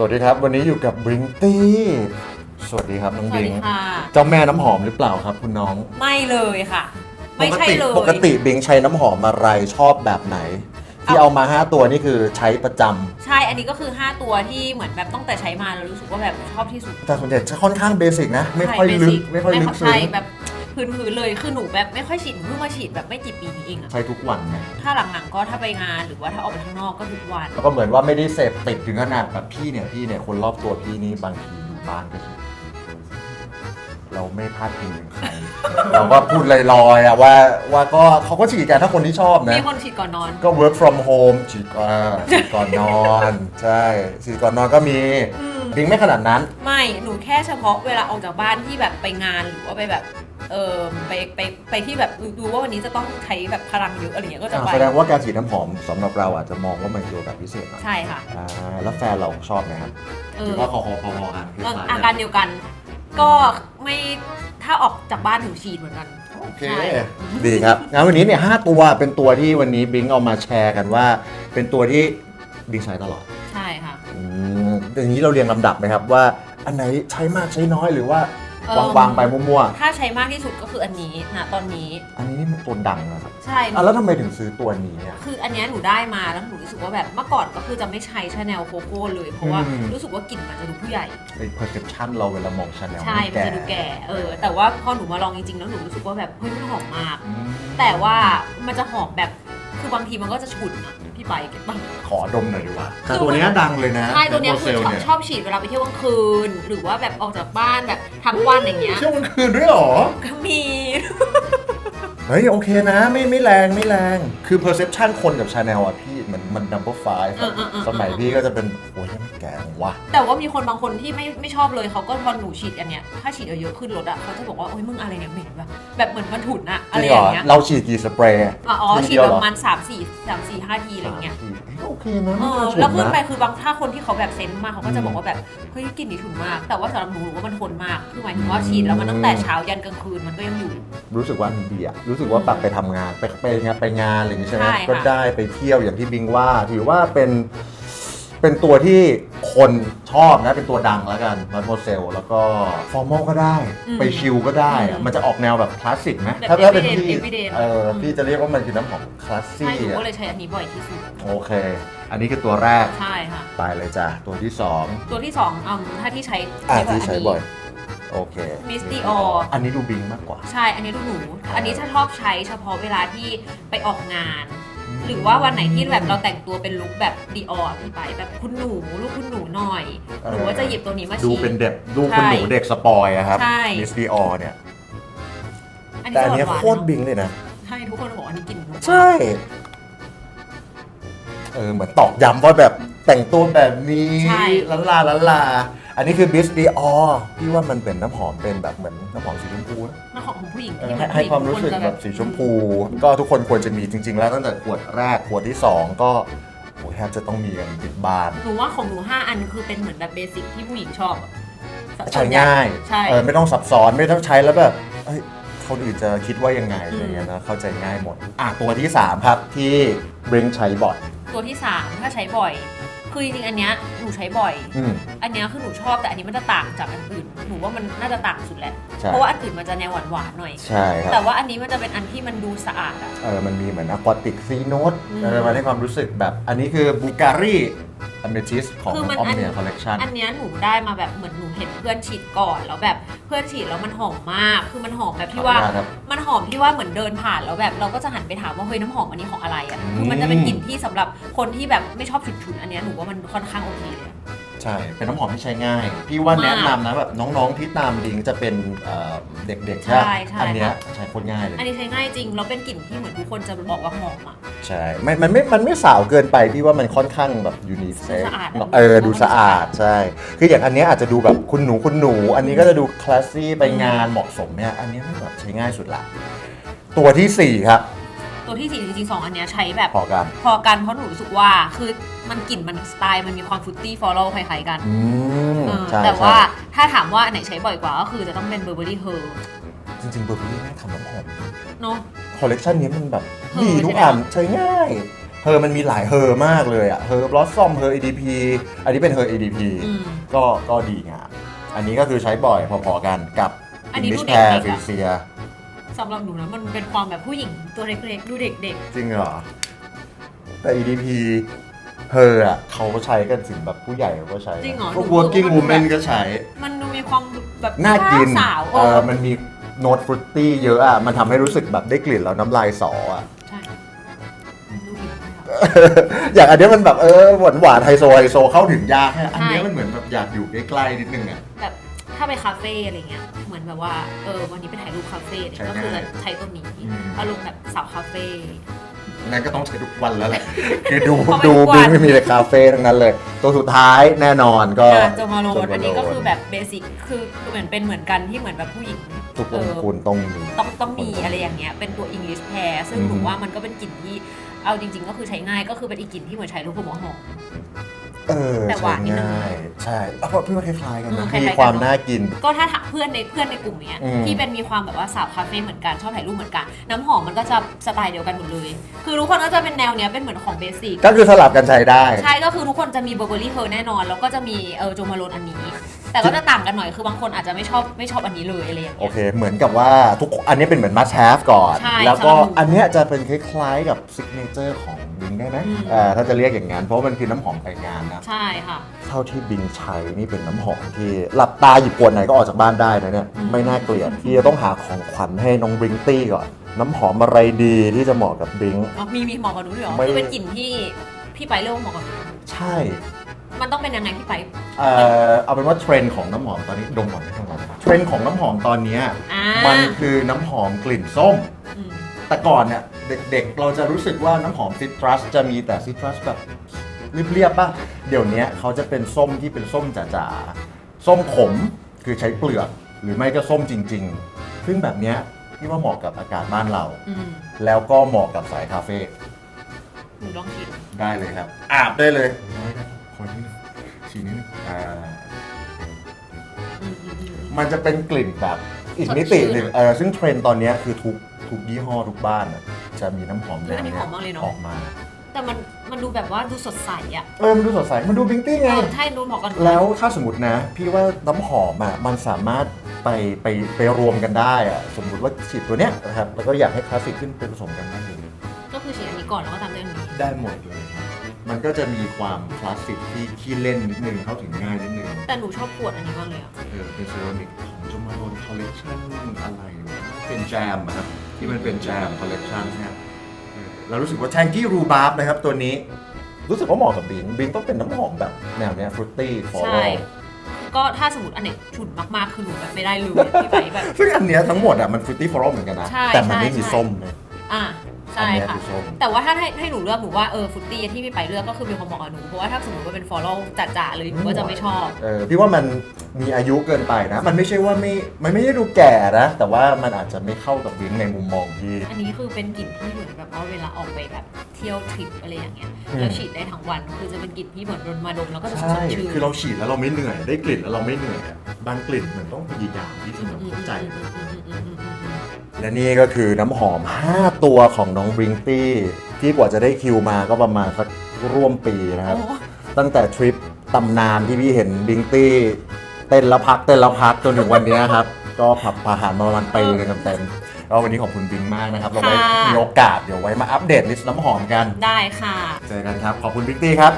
สวัสดีครับ วันนี้อยู่กับบริงตี้สวัสดีครับน้องสบิวัสงดีค่ะ เจ้าแม่น้ำหอมหรือเปล่าครับคุณน้องไม่เลยค่ะ ไม่ปกใช่ติเลยปกติบิงใช้น้ำหอมอะไรชอบแบบไหน ที่เอา เอามา5ตัวนี่คือใช้ประจำใช่ อันนี้ก็คือ 5 ตัวที่เหมือนแบบตั้งแต่ใช้มาแล้วรู้สึกว่าแบบชอบที่สุดแต่ส่วนใหญ่จะค่อนข้างเบสิกนะ ไม่ค่อยใช่ลึก basic ไม่ค่อยลึกซึ้ใช่งแบบ พื้นๆเลยคือหนูแบบไม่ค่อยฉีดหนูเพิ่งมาฉีดแบบไม่กี่ปีนี้เองอะใช้ทุกวันไงถ้าหลังๆก็ถ้าไปงานหรือว่าถ้าออกไปข้างนอกก็ทุกวัน แล้วก็เหมือนว่าไม่ได้เสพติดถึงขนาดแบบพี่เนี่ยพี่เนี่ยคนรอบตัวพี่นี้บางทีอยู่บ้านก็ฉีดเราไม่พลาดพิงถึงใครเราก็พูดลอยๆอะว่าว่าก็เขาก็ฉีดกันถ้าคนที่ชอบนะ มีคนฉีดก่อนนอน ก็ work from home ฉีดก่อนฉีดก่อนนอน ใช่ฉีดก่อนนอนก็มี อืม บิงไม่ขนาดนั้น ไม่หนูแค่เฉพาะเวลาออกจากบ้านที่แบบไปงานหรือว่าไปแบบเออไปไปไปที่แบบดูว่าวันนี้จะต้องใช้แบบพลังเยอะอะไรเงี้ยก็จะไปแสดงว่าการฉีดน้ำหอมสำหรับเราอาจจะมองว่ามันเกี่ยวกับพิเศษหน่อยใช่ค่ะอ่าแล้วแฟนเราชอบไหมครับเอหรืออว่าคอคอพอๆกันเอออาการเดียวกัน ก็ไม่ถ้าออกจากบ้านถึงฉีดเหมือนกันโอเคใช่ดีครับงั้นวันนี้เนี่ยห้าตัวเป็นตัวที่วันนี้บิงเอามาแชร์กันว่า เป็นตัวที่บิงใช้ตลอดใช่ค่ะอืม อย่างนี้เราเรียงลำดับไหมครับว่าอันไหนใช้มากใช้น้อยหรือว่าเอิ่ม วางๆไปมั่วถ้าใช้มากที่สุดก็คืออันนี้นะตอนนี้ๆ อันนี้นี่มันตัวดังนะครับใช่อะแล้วทำไมถึงซื้อตัวนี้อะ คืออันเนี้ยหนูได้มาแล้วหนูรู้สึกว่าแบบเมื่อก่อนก็คือจะไม่ใช้ชาแนลโคโค่เลย เพราะว่าอืม รู้สึกว่ากลิ่นมันจะดูผู้ใหญ่ ไอ้ perception เราเวลามองชาแนลใช่ มันจะดูแก่เออแต่ว่าพอหนูมาลองจริงๆแล้วหนูรู้สึกว่าแบบเฮ้ยมันหอมมาก แต่ว่ามันจะหอมแบบ คือบางทีมันก็จะฉุนอะพี่ไปเก็ตป่ะขอดมหน่อยดีกว่าคือตัวเนี้ยดังเลยนะใช่ตัวเนี้ยโมคือเซลชอบเนี่ยชอบฉีดเวลาไปเที่ยวกลางคืน หรือว่าแบบออกจากบ้านแบบทั้งวันอย่างเงี้ยเที่ยวกลางคืนด้วยเหรอ ก็มี เฮ้ยโอเคนะ ไม่ไม่แรงไม่แรง คือ perception คนกับชาแนลอะพี่ มันมัน number five เออเออเออ สมัยพี่ก็จะเป็นโอ้ยยังไม่แก่ว่ะแต่ว่ามีคนบางคนที่ไม่ไม่ชอบเลยเขาก็พอหนูฉีดอันเนี้ยถ้าฉีดเยอะๆขึ้นรถอะเขาจะบอกว่าโอ๊ยมึงอะไรเนี่ยเหม็นแบบแบบเหมือนมันถุนอะจอะไรริงอเหรอย่างเงี้ยเราฉีดกี่สเปรย์อะอ๋อทีฉีดเดียวแบเหบรอประมาณสามสี่สามสี่ห้าทีอะไรอย่างเงี้ยสามทีโอเคนะเอไม่อน่าฉุแล้วขึ้นนะไปคือบางถ้าคนที่เขาแบบเซนส์มากเขาก็จะบอกว่าแบบเฮ้ยกลิ่นนี้ฉุนมาก แต่ว่าสำหรับหนูหนูว่ามันทนมากคือหมายถึงว่าฉีดแล้วมันตั้งแต่เช้ายันกลางคืนมันก็ยังอยู่ รู้สึกว่ามันดีอะรู้สึกว่าแบบไปทำงานไปไปงานไปงานอะไรอย่างงี้ใช่ไหมใช่ค่ะ ก็ได้ไปเที่ยวอย่างที่บิงว่า ถือว่าเป็นเป็นตัวที่คนชอบนะ เป็นตัวดังแล้วกันมาโมเซลแล้วก็ฟอร์มอลก็ได้ไปชิลก็ได้อะมันจะออกแนวแบบคลาสสิกไหมแบบถ้าถ้าเป็น everyday พี่ everyday เออพี่จะเรียกว่ามันคือน้ำหอมคลาสใช่ซี่หนูอะก็เลยใช้อันนี้บ่อยที่สุด โอเค อันนี้คือตัวแรกใช่ค่ะ ไปเลยจ้ะตัวที่สองตัวที่สองอืมถ้าที่ใช้อะกว่าที่ใช้บ่อยโอเคมิสติอออันนี้ดูบิงมากกว่า ใช่ อันนี้ดูหนู อันนี้ถ้าชอบใช้เฉพาะเวลาที่ไปออกงาน หรือว่าวันไหนที่แบบเราแต่งตัวเป็นลุคแบบดีออพี่ไปแบบคุณหนูลูกคุณหนูหน่อยหนูว่าจะหยิบตัวนี้มาดูฉีดเป็นเด็กดูคุณหนูเด็กสปอยอะครับใช่ มิสดีออเนี่ย อันนี้แต่อันจะเนี้ยหวานๆโคตรบิงเลยนะ ใช่ทุกคนบอกว่าอันนี้กลิ่นหนูใช่ เออเหมือนตอกย้ำว่าแบบแต่งตัวแบบนี้ลันลาลันลา อันนี้คือบิสดีออพี่ว่ามันเป็นน้ำหอมเป็นแบบเหมือนน้ำหอมสีชมพูนะ มันของผู้หญิงเออที่ให้นให้ความรู้สึกทุนจะแบบสีชมพู ก็ทุกคนควรจะมีจริง ๆ แล้วตั้งแต่ขวดแรกขวดที่สองก็โอ้ยแทบจะต้องมีกันติดบ้านหนูว่าของหนูห้าอันคือเป็นเหมือนแบบเบสิกที่ผู้หญิงชอบอะใช้ง่ายใช่เออไม่ต้องซับซ้อนไม่ต้องใช้แล้วแบบเอ้ยคนอื่นจะคิดว่ายังไงอะไรเงี้ยนะเข้าใจง่ายหมดอะตัวที่ 3 ครับที่บริงใช้บ่อย ตัวที่สามถ้าใช้บ่อย คือจริงๆอันเนี้ยหนูใช้บ่อย อืม อันเนี้ยคือหนูชอบแต่อันนี้มันจะต่างจากอันอื่น หนูว่ามันน่าจะต่างสุดแหละ ใช่ เพราะว่าอันอื่นมันจะแนวหวานๆหน่อย ใช่ครับ แต่ว่าอันนี้มันจะเป็นอันที่มันดูสะอาดอะ เออ มันมีเหมือนอะควาติกซีโนตอืมเออมาให้ความรู้สึกแบบ อันนี้คือบูการี อเมทิสของคือมันออมอันเนียคอลเลกชันอันเนี้ยหนูได้มาแบบเหมือนหนูเห็นเพื่อนฉีดก่อนแล้วแบบเพื่อนฉีดแล้วมันหอมมาก คือมันหอมแบบที่ว่าครับ มันหอมที่ว่าเหมือนเดินผ่านแล้วแบบเราก็จะหันไปถามว่าเฮ้ยน้ำหอมอันนี้ของอะไรอะคือมันจะเป็นกลิ่นที่สำหรับคนที่แบบไม่ชอบฉุนๆอันเนี้ยหนูว่ามันค่อนข้างโอเคเลย ใช่ เป็นน้ำหอมที่ใช้ง่าย พี่ว่าแนะนำนะแบบน้องๆที่ตามลิงก์จะเป็นเอ่อเด็กๆใช่ไหมใช่ อันเนี้ยใช้โคตรง่ายเลย อันนี้ใช้ง่ายจริงแล้วเป็นกลิ่นที่เหมือนทุกคนจะบอกว่าหอมอะใช่ ไม่ มันไม่ มันไม่สาวเกินไปพี่ว่ามันค่อนข้างแบบยูนิเซ็กดูสะอาดเออ ดูสะอาด ใช่ คืออย่างอันเนี้ยอาจจะดูแบบคุณหนูคุณหนู อันนี้ก็จะดูคลาสซี่ไปงานเหมาะสมเนี่ย อันนี้มันแบบใช้ง่ายสุดละ ตัวที่ 4 ครับ ตัวที่สี่จริงๆสองอันเนี้ยใช้แบบพอกัน พอกันเพราะหนูรู้สึกว่าคือมันกลิ่นมันสไตล์มันมีความฟรุตตี้ฟอลโล่คล้ายๆกันอืมเออใช่แต่ว่าใช่ถ้าถามว่าอันไหนใช้บ่อยกว่าก็คือจะต้องเป็นเบอร์เบอรี่เฮอร์จริงๆเบอร์เบอรี่แม่งทำน้ำหอมเนาะ คอลเลกชันนี้มันแบบเออดีทุกใช่ไหม อันใช้ง่ายเฮอมันมีหลายเฮอมากเลยอะเฮอบลอสซอมเฮอ ADP อันนี้เป็นเฮอ ADP อืม ก็ก็ดีงามอันนี้ก็คือใช้บ่อยพอๆกันกับ อันนี้ English ดูเด็กๆ Pear อะ f i c i a สำหรับหนูนะมันเป็นความแบบผู้หญิงตัวเล็กๆดูเด็กจริงเหรอ แต่ EDP เฮออะเขาก็ใช้กันถึงแบบผู้ใหญ่เขาก็ใช้จริงเหรอพวก หนู working ว่ามัน woman แบบก็ใช้ ๆ มันดูมีความแบบน่ากินสาวเออมันมีโน้ตฟรุตตี้เยอะอะมันทำให้รู้สึกแบบได้กลิ่นแล้วน้ำลายสออะใช่ดูดีมากอย่างอันเนี้ยมันแบบเออหวานหวานๆไฮโซไฮโซเข้าถึงยากแค่อันเนี้ยมันเหมือนแบบอยากอยู่ใกล้ๆนิดนึงอะแบบ ถ้าไปคาเฟ่อะไรเงี้ยเหมือนแบบว่าเออวันนี้ไปถ่ายรูปคาเฟ่เนี่ยใช่ก็คือได้จะใช้ตัวนี้อืมอารมณ์แบบสาวคาเฟ่นั่นก็ต้องใช้ทุกวันแล้วแหละ คือดูเพราะมันดูทุกวับินงไม่มีแต่คาเฟ่ทั้งนั้นเลย ตัวสุดท้ายแน่นอนก็อะโจมาโรโจนมาโรนอันนี้ก็คือแบบเบสิกคือเหมือนเป็นเหมือนกันที่เหมือนแบบผู้หญิงทุกเอองอค์คุณต้องมีต้องต้องมีอะไรอย่างเงี้ยเป็นตัว English pair ซึ่งอืมหนูว่ามันก็เป็นกลิ่นที่เอาจริง ๆ ก็คือใช้ง่ายก็คือเป็นอีกกลิ่นที่เหมือนใช้ลูกหัวหอม เออแต่หใช้วานนิดนึงง่ายใช่เอาพี่ว่าคล้ายๆกันอืนะมคล้ายๆมีกันความเนอะน่ากิน ก็ถ้าถามเพื่อนในเพื่อนในกลุ่มเนี้ยอืม ที่เป็นมีความแบบว่าสาวคาเฟ่เหมือนกันชอบถ่ายรูปเหมือนกัน น้ำหอมมันก็จะสไตล์เดียวกันหมดเลย คือทุกคนก็จะเป็นแนวเนี้ยเป็นเหมือนของเบสิกก็คือสลับกันใช้ได้ ใช่ก็คือทุกคนจะมีเบอร์เบอรี่เฮอร์แน่นอน แล้วก็จะมีเออโจมาโรนอันนี้แต่ก็จะต่างกันหน่อยคือบางคนอาจจะไม่ชอบไม่ชอบอันนี้เลยอะไรอย่างโอเงี้ย เค เหมือนกับว่าทุกอันนี้เป็นเหมือน must have ก่อน ใช่แล้วก็สำหรับหนูอันเนี้ยจะเป็นคล้ายๆกับ signature ของบิงได้ไหมอืม เอ่าถ้าจะเรียกอย่างนั้น เพราะมันคือน้ำหอมไปงานนะ ใช่ค่ะ เท่าที่บิงใช้นี่เป็นน้ำหอมที่หลับตาหยิบขวดไหนก็ออกจากบ้านได้นะเนี่ยอืม ไม่น่าเกลียดที่จะต้องหาของขวัญให้น้องบริงตี้ก่อน น้ำหอมอะไรดีที่จะเหมาะกับบิง อ๋อมีมีเหมาะกับหนูด้วยเหรอไม่ คือเป็นกลิ่นที่พี่ไปเรียกว่าเหมาะกับหนูใช่ มันต้องเป็นยังไงพี่ไป เอ่อเอาเป็นว่าเทรนด์ของน้ำหอมตอนนี้ดมก่อนทั้งวันเทรนด์ของน้ำหอมตอนเนี้ยอ่ามันคือน้ำหอมกลิ่นส้ม อืมแต่ก่อนเนี่ยเด็กๆ เราจะรู้สึกว่าน้ำหอมซิตรัสจะมีแต่ซิตรัสแบบเรียบๆป่ะ เดี๋ยวนี้เขาจะเป็นส้มที่เป็นส้มจ๋าๆ ส้มขมคือใช้เปลือก หรือไม่ก็ส้มจริงๆ ซึ่งแบบเนี้ยพี่ว่าเหมาะกับอากาศบ้านเรา อืมแล้วก็เหมาะกับสายคาเฟ่หนูลองชิมได้เลยครับ อาบได้เลย คนนี้ฉีดนิดนึงอ่าอืมอืมอืมอืมมันจะเป็นกลิ่นแบบอีกสดมิติชื่นหนึ่งเออซึ่งเทรนด์ตอนเนี้ยคือทุกทุกยี่ห้อทุกบ้านอะจะมีน้ำหอมเฮ้แนยวอันนี้เนี้หอมมากเลยเนอะ ออกมา แต่มันมันดูแบบว่าดูสดใสอะเออมันดูสดใส มันดูบิงตี้เอไงอใช่ดูเหมาะกับหนูแล้วถ้าสมมตินะ พี่ว่าน้ำหอมอะมันสามารถไปไปไปรวมกันได้อะสมมติว่าฉีดตัวเนี้ยนะครับแล้วก็อยากให้คลาสสิกขึ้นเป็นผสมกันได้เลยก็คือฉีดอันนี้ก่อนแล้วก็ตามด้วยอันนี้ได้หมดเลยครับ มันก็จะมีความคลาสสิกที่ขี้เล่นนิดนึงเข้าถึงง่ายนิดนึงแต่หนูชอบขวดอันนี้มากเลยอะเออเป็นเซรามิกของจมาโรนคอลเลกชันอะไรวะเป็นแจมอะครับที่มันเป็นแจมคอลเลกชันเนี่ยเออเรารู้สึกว่าแทงกี้รูบาร์บนะครับตัวนี้ รู้สึกว่าเหมาะกับบิงบิงต้องเป็นน้ำหอมแบบแนวเนี้ยฟรุตตี้ฟอร์ใช่ ก็ถ้าสมมติอันไหนฉุนมากๆคือหนูแบบไม่ได้เลยพี่ไปแบบ ซึ่งอันเนี้ยทั้งหมดอะมันฟรุตตี้ฟอร์เหมือนกันนะ ใช่แต่มันไม่ใช่มีใช่ ส้มเลยอะ อันใช่เนี้ยค่ะคือส้ม แต่ว่าถ้าให้ให้หนูเลือกหนูว่าเออฟุตตี้ที่พี่ไปเลือกก็คือมีความเหมาะกับหนูเพราะว่าถ้าสมมติว่าเป็นฟอลโล่จ๋าๆเลยหนูก็จะไม่ชอบ เออพี่ว่ามันมีอายุเกินไปนะ มันไม่ใช่ว่าไม่ มันไม่ได้ดูแก่นะ แต่ว่ามันอาจจะไม่เข้ากับบิงในมุมมองพี่ อันนี้คือเป็นกลิ่นที่เหมือนแบบว่าเวลาออกไปแบบเที่ยวทริปอะไรอย่างเงี้ยอืม แล้วฉีดได้ทั้งวันคือจะเป็นกลิ่นที่เหมือนโดนมาดมแล้วก็จะสใช่ดชื่นคือเราฉีดแล้วเราไม่เหนื่อย ได้กลิ่นแล้วเราไม่เหนื่อยอะบางกลิ่นมันต้องพยายามที่จะอืมแบบอืมเข้าใจ อืมอืมอืมอืมอืมอืม และนี่ก็คือน้ำหอม 5 ตัวของน้องบริงตี้ที่กว่าจะได้คิวมาก็ประมาณสักร่วมปีนะครับโอ้ตั้งแต่ทริปตำนานที่พี่เห็นบิงตี้เต้นแล้วพักเต้นแล้วพักจนถึงวันนี้ครับ ก็ผับผ่านมาประมาณปีหนึงเต็มๆก็วันนี้ขอบคุณบิงมากนะครับ เราไว้มีโอกาสเดี๋ยวไว้มาอัปเดตลิสต์น้ำหอมกัน ได้ค่ะ เจอกันครับ ขอบคุณบิงตี้ครับ